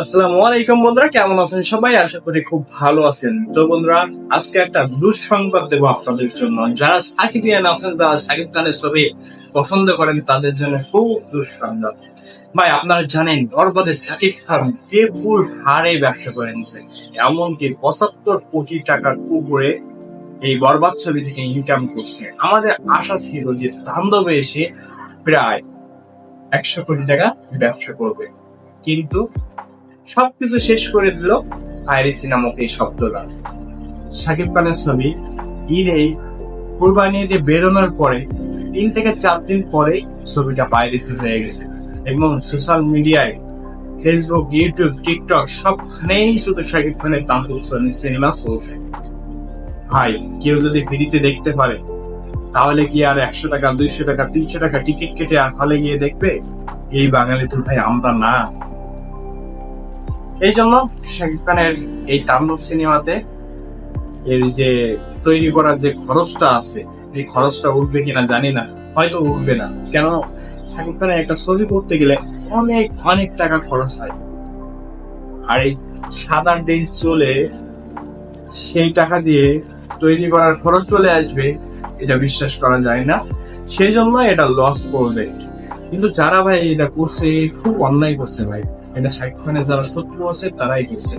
আসসালামু আলাইকুম বন্ধুরা, কেমন আছেন সবাই? আশা করি খুব ভালো আছেন। তো বন্ধুরা, আজকে একটা দুঃসংবাদ দেবো আপনাদের জন্য। যারা সাকিবিয়ান আছেন যারা সাকিব খানের ছবি পছন্দ করেন, তাদের জন্য খুব দুঃসংবাদ। ভাই, আপনারা জানেন বরবাদে সাকিব খান বেফুল হারে ব্যবসা করে নিছে এমনকি পঁচাত্তর কোটি টাকার উপরে এই বরবাদ ছবি থেকে ইনকাম করছে। আমাদের আশা ছিল যে তাণ্ডবে এসে প্রায় একশো কোটি টাকা ব্যবসা করবে। কিন্তু সবকিছু শেষ করে দিল পাইরেসি নামক এই শব্দটা। সাকিব খানের ছবি ঈদে কোরবানি ঈদে বেরোনোর পরে, তিন থেকে চার দিন পরে ছবিটা পাইরেসি হয়ে গেছে। এবং সোশ্যাল মিডিয়ায় ফেসবুক, ইউটিউব, টিকটক সবখানেই শুধু সাকিব খানের তান্ত্রিক সিনেমা চলছে। ভাই, কেউ যদি ফ্রিতে দেখতে পারে, তাহলে কি আর একশো টাকা, দুইশো টাকা, তিনশো টাকা টিকিট কেটে আর হলে গিয়ে দেখবে? এই বাঙালি তো ভাই, আমরা না। এই জন্য শাকিব খানের এই তাণ্ডব সিনেমাতে এর যে তৈরি করার যে খরচটা আছে, এই খরচটা উঠবে কিনা জানি না, হয়তো উঠবে না। কেন শাকিব খানের একটা ছবি করতে গেলে অনেক অনেক টাকা খরচ হয়। আর এই সাদা ডেট চলে, সেই টাকা দিয়ে তৈরি করার খরচ চলে আসবে, এটা বিশ্বাস করা যায় না। সেই জন্য এটা লস প্রজেক্ট কিন্তু যারা ভাই এটা করছে, খুব অন্যায় করছে ভাই। এটা সাইড ফ্যানে যারা শত্রু আছে তারাই করছে